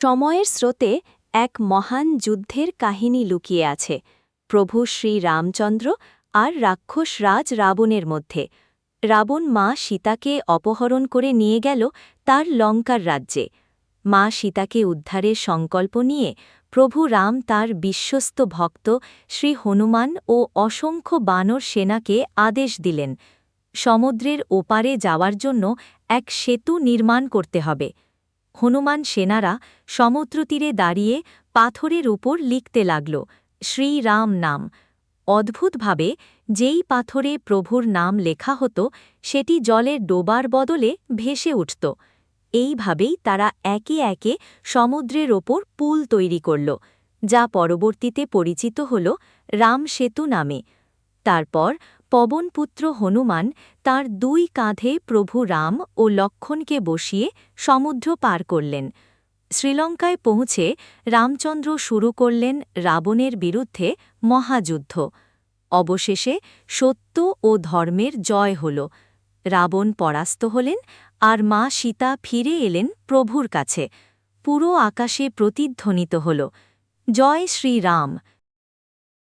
সময়ের স্রোতে এক মহান যুদ্ধের কাহিনী লুকিয়ে আছে, প্রভু শ্রী রামচন্দ্র আর রাক্ষস রাজ রাবণের মধ্যে। রাবণ মা সীতাকে অপহরণ করে নিয়ে গেল তার লঙ্কার রাজ্যে। মা সীতাকে উদ্ধারের সংকল্প নিয়ে প্রভু রাম তার বিশ্বস্ত ভক্ত শ্রী হনুমান ও অসংখ্য বানর সেনাকে আদেশ দিলেন, সমুদ্রের ওপারে যাওয়ার জন্য এক সেতু নির্মাণ করতে হবে। হনুমান সেনারা সমুদ্রতীরে দাঁড়িয়ে পাথরের উপর লিখতে লাগল শ্রীরাম নাম। অদ্ভুতভাবে যেই পাথরে প্রভুর নাম লেখা হতো, সেটি জলের ডোবার বদলে ভেসে উঠত। এইভাবেই তারা একে একে সমুদ্রের ওপর পুল তৈরি করল, যা পরবর্তীতে পরিচিত হল রাম সেতু নামে। তারপর পবনপুত্র হনুমান তার দুই কাঁধে প্রভু রাম ও লক্ষণকে বসিয়ে সমুদ্র পার করলেন। শ্রীলঙ্কায় পৌঁছে রামচন্দ্র শুরু করলেন রাবণের বিরুদ্ধে মহাযুদ্ধ। অবশেষে সত্য ও ধর্মের জয় হল। রাবণ পরাস্ত হলেন আর মা সীতা ফিরে এলেন প্রভুর কাছে। পুরো আকাশে প্রতিধ্বনিত হল। জয় শ্রীরাম।